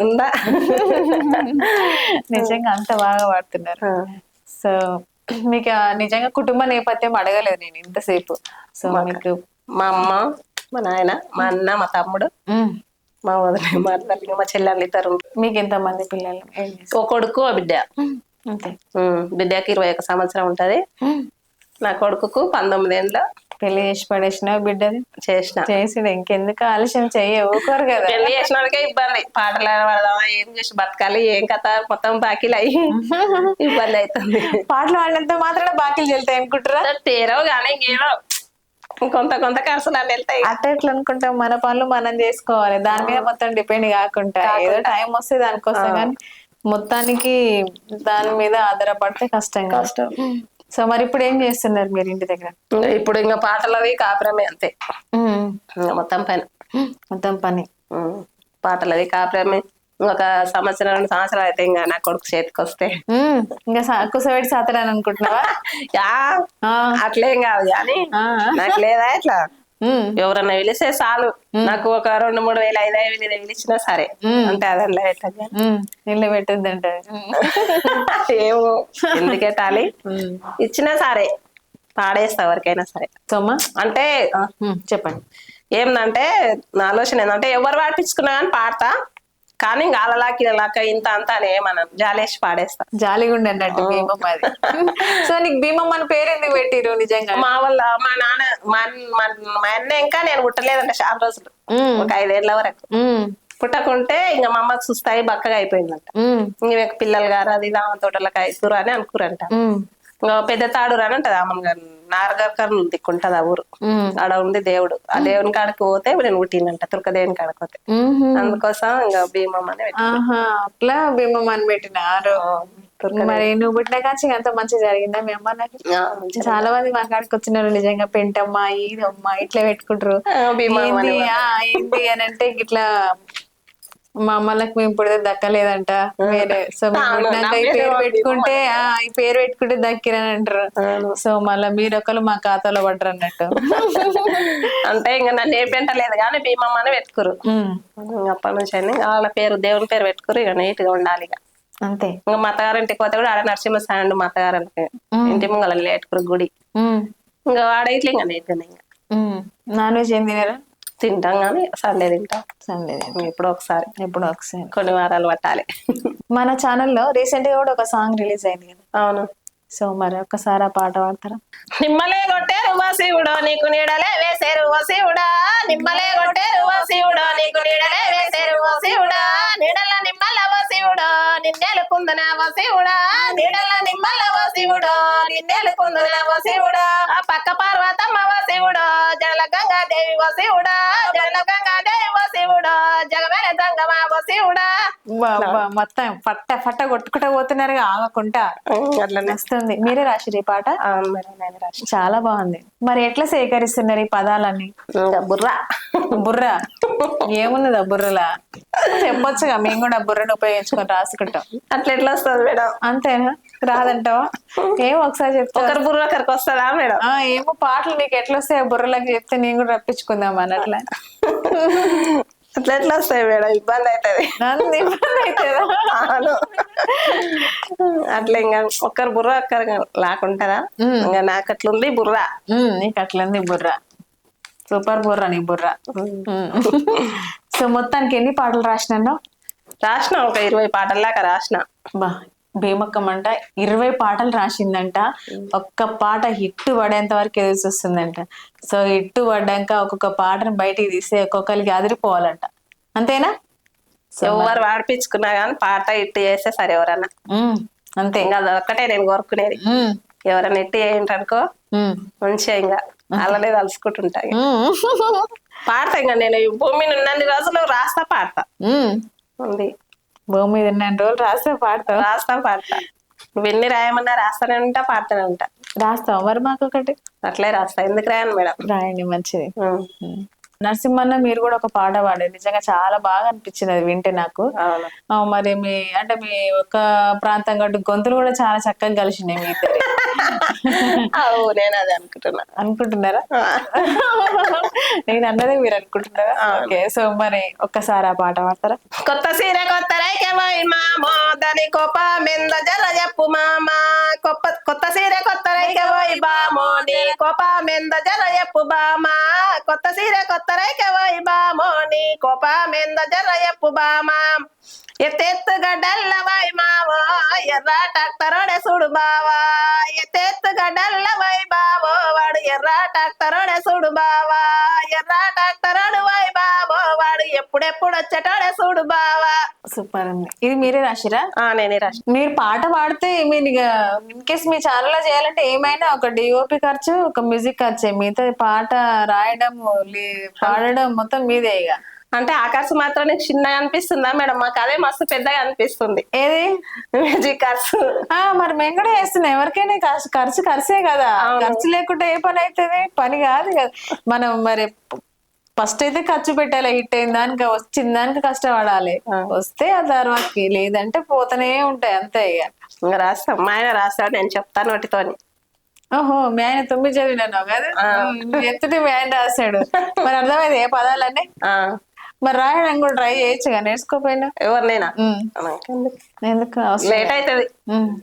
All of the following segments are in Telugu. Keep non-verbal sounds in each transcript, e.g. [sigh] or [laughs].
ఉందా? [laughs] నిజంగా అంత బాగా పాడుతున్నారు సో మీకు ఆ నిజంగా కుటుంబ నేపథ్యం అడగలేదు నేను ఇంతసేపు. సో మీకు మా అమ్మ మా నాయన మా అన్న మా తమ్ముడు మ్మ్. మా వదిన మా తల్లి మా చెల్లెళ్ళు ఇద్దరు మీకు ఎంతమంది పిల్లలు? ఏం చేస్తారు? ఓ కొడుకు ఓ బిడ్డ. బిడ్డకి ఇరవై ఒక సంవత్సరం ఉంటది. నా కొడుకుకు పంతొమ్మిది ఏళ్ళు. పెళ్ళి చేసి పడేసిన బిడ్డది చేసిన. చేసిడు. ఇంకెందుకు ఆలస్యం చెయ్య ఊరుకోరు కదా. పెళ్ళి చేసిన వాడికే ఇబ్బంది. పాటలు పడదామా ఏం చేసి బతకాలి ఏం కథ మొత్తం బాకీలు అయ్యి [laughs] ఇబ్బంది అవుతుంది పాటలు పాడినంత మాత్రం బాకీలు చెల్తాయి అనుకుంటారా తీరవు కానీ ఇంకేమో. కొంత కొంత ఖర్చులు అన్నీ వెళ్తాయి. అట్ట ఎట్లా అనుకుంటాం? మన పనులు మనం చేసుకోవాలి. దాని మీద మొత్తం డిపెండ్ కాకుండా. ఏదో టైం వస్తే దానికోసం కానీ మొత్తానికి దాని మీద ఆధారపడితే కష్టం కష్టం. సో మరి ఇప్పుడు ఏం చేస్తున్నారు మీరు ఇంటి దగ్గర ఇప్పుడు ఇంకా పాటలవి కాపురమే అంతే. ఇంకా మొత్తం పని మొత్తం పని ఉమ్, పాటలది కాపురమే ఒక సంవత్సరం రెండు సంవత్సరాలు అయితే ఇంకా నా కొడుకు చేతికి వస్తే. ఇంకా కుసబెట్టి సాతరాని అనుకుంటున్నావా. అట్లేం కాదు కానీ. నాకు లేదా ఇట్లా మ్మ్. ఎవరన్నా పిలిస్తే చాలు. నాకు ఒక రెండు మూడు వేలు ఐదు ఐదు వేలు పిలిచినా సరే. అంటే పెట్టదు మ్మ్. ఇల్లు పెట్టద్దంట [laughs] ఏమో. ఎందుకు పెట్టాలి ఇచ్చినా సరే. పాడేస్తా ఎవరికైనా సరే. అంటే. చెప్పండి. ఏందంటే నా ఆలోచన ఏంటంటే ఎవరు పాటించుకున్నా కానీ పాడతా. కానీ ఇంకా అలలాకి ఇలాక ఇంత అంత అని ఏమన్నాను జాలేసి పాడేస్తా. జాలిగుండి అన్నట్టు భీమమ్మ అది. సో నీకు భీమమ్మ అని పేరు ఎందుకు పెట్టిరు నిజంగా? మా వాళ్ళ మా నాన్న మా మా- అన్న ఇంకా నేను పుట్టలేదంటే చాలా రోజులు. ఒక ఐదేళ్ళ వరకు. పుట్టకుంటే ఇంకా మా అమ్మకి సుస్తాయి బక్కగా అయిపోయిందంట. ఇంక పిల్లలు గారు అది దామ తోటలకు అయితురు అని అనుకురంట పెద్ద తాడు అని ఉంటది అమ్మన్ గారు నారగర్ దిక్కుంటది ఆ ఊరు. ఆడ ఉంది దేవుడు. ఆ దేవుని కాడికి పోతే నేను పుట్టిందంట తుర్క దేవుని కాడికి పోతే. అందుకోసం ఇంకా భీమం అని అట్లా భీమమ్మ అని పెట్టినారు. మరి నువ్వు పుట్టిన కాంచి అంత మంచి జరిగిందా మీ అమ్మ నాకు. చాలా మంది మా కాడికి వచ్చినారు నిజంగా పెంటమ్మ ఈదమ్మ ఇట్లా పెట్టుకుంటారు. ఏంది అని అంటే ఇట్లా మా అమ్మలకు మేము పుడితే దక్కలేదంట. వేరే సో ఈ పేరు పెట్టుకుంటే ఆ ఈ పేరు పెట్టుకుంటే దక్కిరని అంటారు. సో మళ్ళీ మీరు ఒకరు మా ఖాతాలో పడ్డరు అన్నట్టు. అంటే ఇంకా నన్ను ఏ పెంటలేదు కానీ భీమమ్మ అని పెట్టుకురు అప్పటి నుంచి అని వాళ్ళ పేరు దేవుని పేరు పెట్టుకురు ఇక నీట్గా ఉండాలి ఇక. అంతే. ఇంకా మా అత్తగారింటికి పోతే కూడా ఆడ నరసింహ సాయండు మా అత్తగారింటికి. ఇంటి ముంగల లేటుకురు గుడి. ఇంకా వాడ ఇట్లా ఇంకా నీట్ గానే ఇంకా. నాన్ వెజ్ ఏం తినారా? తింటాం కానీ సండే తింటాం. సండే ఎప్పుడో ఒకసారి. ఎప్పుడో ఒకసారి. కొన్ని వారాలు పట్టాలి. మన ఛానల్లో రీసెంట్గా కూడా ఒక సాంగ్ రిలీజ్ అయింది కదా. అవును. సో మరి ఒక్కసారి ఆ పాట పాడతారా? నిమ్మలే కొట్టేరు శివుడో నీకు నీడలే వేసేరు శివుడా. నిమ్మలే కొట్టేరు శివుడో నీకు నీడలే వేసేరు శివుడా. నీడల నిమ్మల శివుడో నిన్నెలుకుందునా శివుడా. నీడల నిమ్మల శివుడో నిన్నెలుకుందునా శివుడా. ఆ పక్క పార్వతమ్మ శివుడో జల గంగాదేవి శివుడా. మొత్తం పట్ట పట్ట కొట్టుకుంటా పోతున్నారు ఆగకుండా అట్లనే. వస్తుంది. మీరే రాసిరు ఈ పాట? చాలా బాగుంది. మరి ఎట్లా సేకరిస్తున్నారు ఈ పదాలన్నీ? బుర్రా. బుర్ర. ఏమున్నది ఆ బుర్రలా? చెప్పొచ్చుగా మేము కూడా ఆ బుర్రను ఉపయోగించుకొని రాసుకుంటాం. అట్లా ఎట్లా వస్తుంది మేడం? అంతేనా? రాదంటావా? [laughs] ఏమో ఒకసారి చెప్తా ఒకరి బుర్ర ఒకరికి వస్తుందా మేడం? ఆ ఏమో పాటలు నీకు ఎట్లా వస్తాయి ఆ బుర్రలకి చెప్తే నేను కూడా రప్పించుకుందాం అన్నట్లా. [laughs] అట్లా ఎట్లా వస్తాయి మేడం? ఇబ్బంది అవుతుంది నన్ను ఇబ్బంది అవుతుందా అవును. అట్లా ఇంకా ఒక్కరు బుర్ర ఒక్కరు లాకుంటారా? ఇంకా నాకు అట్లుంది బుర్ర. నీకు అట్లుంది బుర్ర. సూపర్ బుర్ర నీ బుర్ర. సో మొత్తానికి ఎన్ని పాటలు రాసినాను రాసిన ఒక ఇరవై పాటల్లాగా రాసిన. బా భీమక్కమంట ఇరవై పాటలు రాసిందంట. ఒక్క పాట హిట్ పడేంత వరకు ఎదురు చూస్తుందంట. సో హిట్ పడ్డాక ఒక్కొక్క పాటను బయటికి తీస్తే ఒక్కొక్కరికి అదిరిపోవాలంట. అంతేనా? ఎవరు వాడిపించుకున్నా కానీ పాట ఇట్టు చేస్తే సరే ఎవరన్నా. అంతే. ఇంకా అది ఒక్కటే నేను కోరుకునేది. ఎవరైనా ఇట్టు చేయండి అనుకో మంచిగా ఇంకా అలానే తలుసుకుంటుంటా పాడతా ఇంకా నేను ఈ భూమి మీద ఉన్నన్ని రోజులు రాస్తా పాడతా. ఉంది. భూమి మీద ఉన్న రోజులు రాస్తే పాడతావు? రాస్తా పాడతా. నువ్వు ఎన్ని రాయమన్నా రాస్తానే ఉంటా పాడుతూనే ఉంటా. రాస్తావు మరి మాకు ఒకటి అట్లే రాస్తా ఎందుకు రాయను మేడం? రాయండి మంచిది. నరసింహన్న మీరు కూడా ఒక పాట పాడారు నిజంగా చాలా బాగా అనిపించింది అది వింటే నాకు. మరి మీ అంటే మీ ఒక ప్రాంతం కాబట్టి గొంతులు కూడా చాలా చక్కగా కలిసినాయి మీ ఇద్దరి. [laughs] నేను అదే అనుకుంటున్నా. అనుకుంటున్నారా? నేను అన్నదే మీరు అనుకుంటున్నారా? ఓకే సో మరి ఒక్కసారి ఆ పాట పాడతారా? కొత్త సీర కొత్త రైకే పోయి మామో దాని కోప మెంద జర చెప్పు మామ కొత్త కొత్త సీర కొత్త రైకే పోయి బామో నీ కోప మెంద జర చెప్పు బామా కొత్త సీర కొత్త రైకే పోయి బామో నీ కోప మెంద జర చెప్పు బామా ఎత్తెత్తు గడ్డల్ల వై మావో ఎర్ర ట్రాక్టరోడే చూడు బావా ఎత్తెత్తు గడ్డల్ల వై బావో వాడు ఎర్ర ట్రాక్టరోడే చూడు బావా ఎర్ర ట్రాక్టరోడు వై బావో వాడు ఎప్పుడెప్పుడు వచ్చేటోడే చూడు బావా సూపర్ ఉంది ఇది మీరే రాసిరా? ఆ నేనే రాసి మీరు పాట పాడితే మీరు ఇన్ కేస్ మీ ఛానల్లో చేయాలంటే ఏమైనా ఒక డిఓపి ఖర్చు ఒక మ్యూజిక్ ఖర్చు. మిగతా పాట రాయడం పాడడం మొత్తం మీదే ఇక. అంటే ఆకాశం మాత్రం నీకు చిన్నగా అనిపిస్తుందా మేడం? మాకు అదే మస్తు పెద్దగా అనిపిస్తుంది. ఏది? మ్యూజిక్ ఖర్చు ఆ మరి మేము కూడా చేస్తున్నాం. ఎవరికైనా ఖర్చు ఖర్చు కదా. ఖర్చు లేకుండా ఏ పని అవుతుంది పని కాదు కదా. మనం మరి ఫస్ట్ అయితే ఖర్చు పెట్టాలి. హిట్ అయిన దానికి వచ్చిన దానికి కష్టపడాలి. వస్తే ఆ తర్వాతకి లేదంటే పోతూనే ఉంటాయి. అంతే ఇక. రాస్తాం. మా ఆయన రాస్తాడు. నేను చెప్తాను వాటితోని. ఓహో మీ ఆయన తొమ్మిది చదివినాను కదా? చెప్తుంటే మీ ఆయన రాశాడు. [laughs] మరి అర్థమైంది ఏ పదాలన్నీ? మరి రాయడం కూడా ట్రై చేయొచ్చుగా నేర్చుకోపోయినా ఎవరినైనా? ఎందుకు? లేట్ అవుతుంది.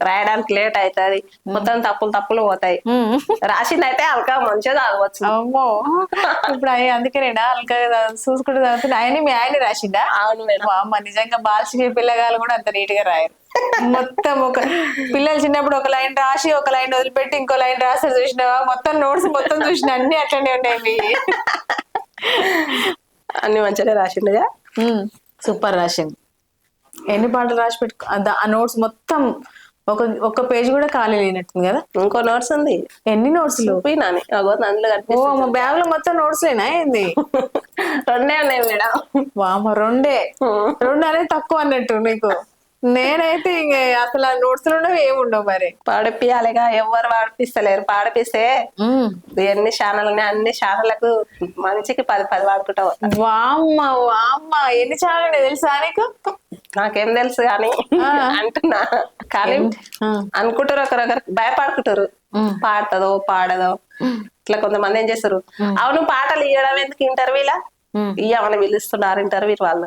రాయడానికి లేట్ అవుతుంది మొత్తం తప్పులు తప్పులు పోతాయి. రాసింది అయితే అల్కా మంచిగా చదవచ్చు. అమ్మో. ఇప్పుడు అయ్యి అందుకేనేనా అల్కా చూసుకుంటూ చదువుతున్నా. ఆయన మీ ఆయన రాసిండా అవును మేడం. అమ్మ నిజంగా బాలశ్రీ పిల్లగాలు కూడా అంత నీట్గా రాయరు. మొత్తం ఒక పిల్లలు చిన్నప్పుడు ఒక లైన్ రాసి ఒక లైన్ వదిలిపెట్టి ఇంకో లైన్ రాస్తారు చూసినావా? మొత్తం నోట్స్ మొత్తం చూసిన. అన్ని అట్లనే ఉన్నాయి. అన్ని మంచిగా రాసిండుగా సూపర్ రాసింది. ఎన్ని పాటలు రాసి పెట్టుకో ఆ నోట్స్ మొత్తం ఒక ఒక పేజ్ కూడా ఖాళీ లేనట్టుంది కదా? ఇంకో నోట్స్ ఉంది. ఎన్ని నోట్స్లు పోయినాని అందులో ఓ మా బ్యాగ్లో మొత్తం నోట్స్ లేనా ఏంది? [laughs] రెండే ఉన్నాయి మేడం. వామ రెండే. రెండు అనేది తక్కువ అన్నట్టు నీకు. నేనైతే ఇంక అసలు ఆ నోట్స్లో ఏముండవు మరి. పాడిపియాలిగా ఎవరు పాడిపిస్తలేరు. పాడిపిస్తే. ఎన్ని ఛానల్ ఉన్నాయి అన్ని ఛానళ్ళకు మంచికి పది పది వాడుకుంటావు. వామ్మ వామ్మ ఎన్ని ఛానల్ తెలుసా నీకు? నాకేం తెలుసు కానీ అంటున్నా. కానీ. అనుకుంటారు ఒకరొకరు భయపడుకుంటారు. పాడుతుందో పాడదో. ఇట్లా కొంతమంది ఏం చేస్తారు? అవును పాటలు ఇవ్వడం ఎందుకు ఇంటర్వ్యూలా. ఇయ్యమని పిలుస్తున్నారు ఇంటర్వ్యూ వాళ్ళు.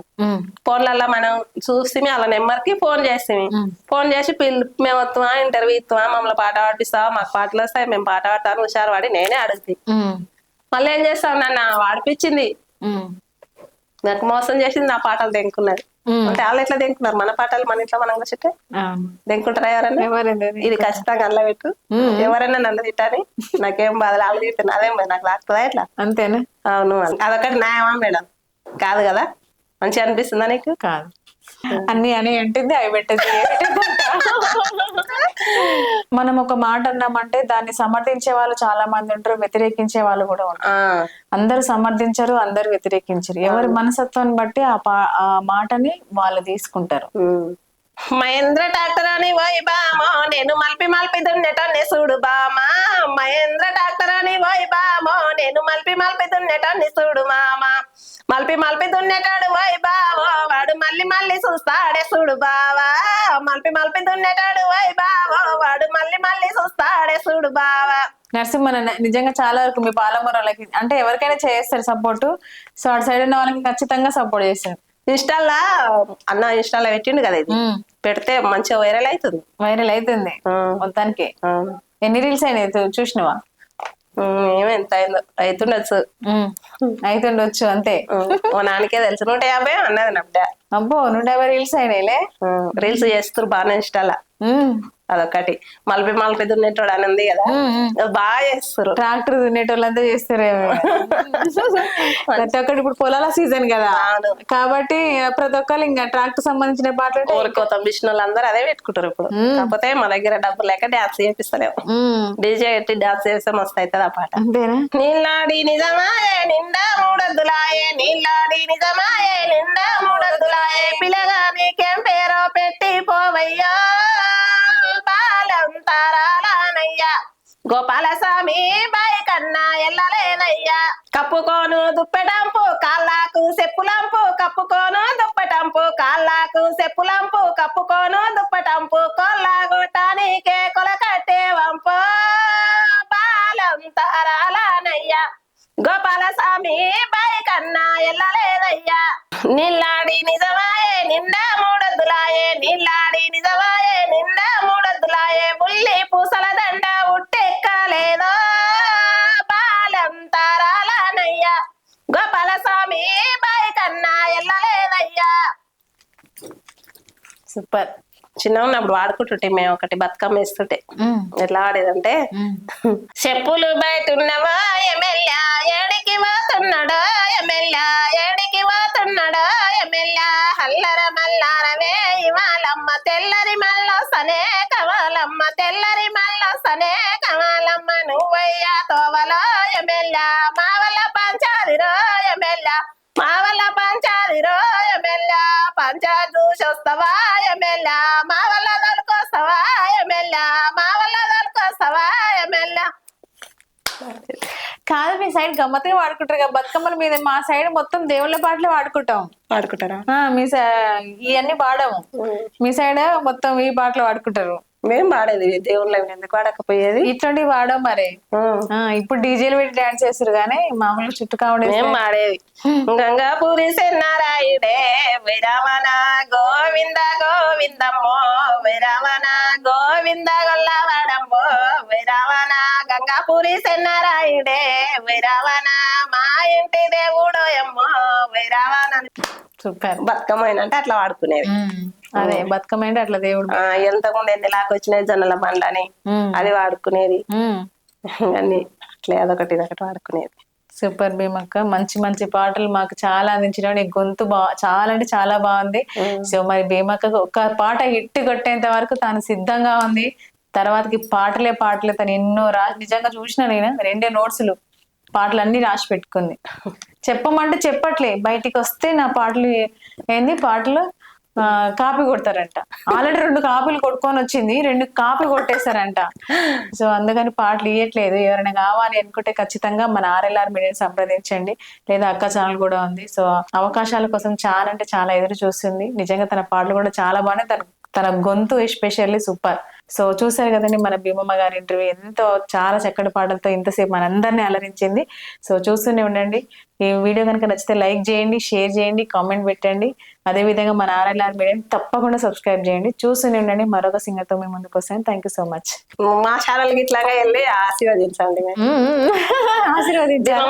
ఫోన్లలో మనం చూసి వాళ్ళ నెంబర్కి ఫోన్ చేస్తాం ఫోన్ చేసి పిల్ మేము వస్తామా ఇంటర్వ్యూ ఇస్తామా మమ్మల్ని పాట పాడిస్తావా మాకు పాటలు వస్తాయి మేము పాట పాడతాను హుషారు వాడి నేనే అడుగుతాయి. మళ్ళీ ఏం చేస్తాం నన్ను వాడిపించింది. నాకు మోసం చేసింది నా పాటలు దెంకున్నది. అంటే వాళ్ళు ఎట్లా దెంకున్నారు? మన పాటలు మన ఇంట్లో మనం కూర్చుంటే. దెంకుంటారా ఎవరండి ఇది ఖచ్చితంగా అల్ల పెట్టు. ఎవరైనా నన్ను తిట్టాని నాకేం బాధ వాళ్ళు తిట్టాను అదేం నాకు లాగుతుందా ఇట్లా అంతేనా? అవును. అదొకటి న్యాయమా మేడం? కాదు కదా? మంచిగా అనిపిస్తుందా నీకు? కాదు. అన్ని అని అంటుంది అవి పెట్టేది అంట. మనం ఒక మాట అన్నామంటే దాన్ని సమర్థించే వాళ్ళు చాలా మంది ఉంటారు వ్యతిరేకించే వాళ్ళు కూడా ఉంటారు. అందరూ సమర్థించరు అందరూ వ్యతిరేకించరు. ఎవరి మనసత్వాన్ని బట్టి ఆ పా ఆ మాటని వాళ్ళు తీసుకుంటారు. మహేంద్ర డాక్టర్ అని పోయి బామో నేను మల్పి మల్పి దున్నేటోని చూడు బామా. మహేంద్ర డాక్టర్ అని పోయి బామో నేను మల్పి మల్పి దున్నేటోని చూడు మామ. మల్పి మల్పి దున్నేటాడు పోయి బావో. వాడు మళ్ళీ మళ్ళీ చూస్తాడే చూడు బావా. మల్పి మల్పి దున్నేటాడు పోయి బావో. వాడు మళ్ళీ మళ్ళీ చూస్తాడే చూడు బావా. నరసింహ నిజంగా చాలా వరకు మీ పాలమూరు వాళ్ళకి అంటే ఎవరికైనా చేస్తారు సపోర్ట్. సో అటు సైడ్ ఉన్న వాళ్ళకి ఖచ్చితంగా సపోర్ట్ చేస్తారు. ఇన్స్టాల్లా అన్న ఇన్స్టాల్లో పెట్టిండు కదా ఇది. పెడితే మంచిగా వైరల్ అవుతుంది. వైరల్ అవుతుంది. మొత్తానికి. ఎన్ని రీల్స్ అయినాయి చూసినవా? ఏమో ఎంత అయిందో. అవుతుండొచ్చు అవుతుండొచ్చు అంతే. మా నాన్నకే తెలుసు. నూట యాభై అన్నది నా బిడ్డ. అబ్బో నూట యాభై రీల్స్ అయినాయిలే. రీల్స్ చేస్తారు బాగానే ఇష్టాల. అదొకటి మలపి మలపి దున్నేటోడు అని ఉంది కదా. బాగా చేస్తారు. ట్రాక్టర్ దున్నేటోళ్ళంతా చేస్తారేమో [laughs] ప్రతి ఒక్కటి ఇప్పుడు పొలాల సీజన్ కదా. కాబట్టి ప్రతి ఒక్కరు ఇంకా ట్రాక్టర్ సంబంధించిన పాటలు ఊరికోత మిషన్ వాళ్ళందరూ అదే పెట్టుకుంటారు ఇప్పుడు. కాకపోతే మా దగ్గర డబ్బు లేక డాన్స్ చేపిస్తలేము. ఉమ్, డీజే పెట్టి డాన్స్ చేస్తే మస్తు అవుతుంది ఆ పాట. అంతేనా? నీళ్ళాడి నిజమాయే నిండా మూడద్దులాయే. నీళ్ళాడి నిజమాయే నిండా మూడద్దులాయే. పిల్లగా నీకేం పేరో పెట్టి పోవయ్యా. బాలం తారాలనయ్యా గోపాలస్వామి బాయి కన్నా ఎల్లలేనయ్యా కప్పుకోను దుప్పెటంపు కాళ్ళకు చెప్పులంపు కప్పుకోను దుప్పటంపు కాళ్ళకు చెప్పులంపు కప్పుకోను దుప్పటంపు కొల్లగొట్టానికే కొల కట్టే వంపు తారాలనయ్యా గోపాల స్వామి బాయి కన్నా ఎల్లలేదయ్యా నిల్లాడి నిజమాయే నిండా మూడొద్దులాయే నిల్లాడి సూపర్. చిన్న ఉన్నప్పుడు వాడుకుంటుంటే మేము ఒకటి బతుకమ్మ వేస్తుంటే. ఎట్లా ఆడేదంటే చెప్పులు బయట ఉన్నవా ఎమ్మెల్యా ఏడికి పోతున్నాడో ఎమ్మెల్యా ఏడికి పోతున్నాడో ఎమ్మెల్యా హల్లర మల్లారవే ఇవాళమ్మ తెల్లరి మల్లొస్తనే కవాలమ్మ తెల్లరి మల్లొస్తనే కవాలమ్మ నువ్వయ్యా తోవలో ఎమ్మెల్యా మా వల్ల పంచాలిరో ఎమ్మెల్యా కాదు మీ సైడ్ గమ్మత్తుగా వాడుకుంటారు కదా బతుకమ్మల మీద మా సైడ్ మొత్తం దేవుళ్ళ పాటలే వాడుకుంటాం. వాడుకుంటారా? మీ ఇవన్నీ వాడము. మీ సైడ్ మొత్తం ఈ పాటలు వాడుకుంటారు. మేము పాడేది దేవుళ్ళ ఎందుకు వాడకపోయేది? ఇట్లాంటివి వాడడం మరి. ఇప్పుడు డీజేలు పెట్టి డాన్స్ చేస్తారు కానీ మామూలు చుట్టూ కావడే మేము పాడేది గంగాపురి సెన్నారాయుడే విరమణ గోవింద గోవిందమ్మో విరమణ గోవింద గొల్లవాడమ్మో గంగాపురి సెన్నారాయుడే విరమణ మా ఇంటి దేవుడు ఎమ్మో విరమణ సూపర్. బతుకమ్మ అంటే అట్లా వాడుకునేది. అదే బతుకమ్మ అంటే అట్లా దేవుడు. ఎంత ముందు ఎన్నిలాకి వచ్చినాయి జొన్నల బండ్లని అది వాడుకునేది. అన్ని అట్లా అదొకటి ఇదొకటి వాడుకునేది. సూపర్ భీమక్క మంచి మంచి పాటలు మాకు చాలా అందించిన నీ గొంతు బా చాలా అంటే చాలా బాగుంది. సో మరి భీమక్క ఒక పాట హిట్ కొట్టేంత వరకు తాను సిద్ధంగా ఉంది. తర్వాతకి పాటలే పాటలే తను ఎన్నో రా నిజంగా చూసిన నేను రెండే నోట్స్లు పాటలు అన్ని రాసి పెట్టుకుంది. చెప్పమంటే చెప్పట్లే బయటికి వస్తే నా పాటలు ఏంది పాటలు? ఆ, కాపీ కొడతారంట. ఆల్రెడీ రెండు కాపీలు కొట్టుకొని వచ్చింది రెండు కాపీ కొట్టేశారంట. సో అందుకని పాటలు ఇవ్వట్లేదు ఎవరైనా కావాలి అనుకుంటే ఖచ్చితంగా మన ఆర్ఎల్ఆర్ మీడియా సంప్రదించండి. లేదా అక్క ఛానల్ కూడా ఉంది. సో అవకాశాల కోసం చాలా అంటే చాలా ఎదురు చూస్తుంది. నిజంగా తన పాటలు కూడా చాలా బాగున్నాయి. తను తన గొంతు ఎస్పెషల్లీ సూపర్ సో చూసారు కదండి మన భీమమ్మ గారి ఇంటర్వ్యూ ఎంతో చాలా చక్కటి పాటలతో ఇంతసేపు మనందరినీ అలరించింది. సో చూస్తూనే ఉండండి. ఈ వీడియో కనుక నచ్చితే లైక్ చేయండి షేర్ చేయండి కామెంట్ పెట్టండి. అదే విధంగా మన ఆర్ఎల్ఆర్ మీడియం తప్పకుండా సబ్స్క్రైబ్ చేయండి. చూస్తూనే ఉండండి. మరొక సింగర్తో మేము ముందుకు వస్తాను. థ్యాంక్ యూ సో మచ్ మా ఛానల్ ఇట్లాగా వెళ్ళి ఆశీర్వదించండి. ఆశీర్వదించారు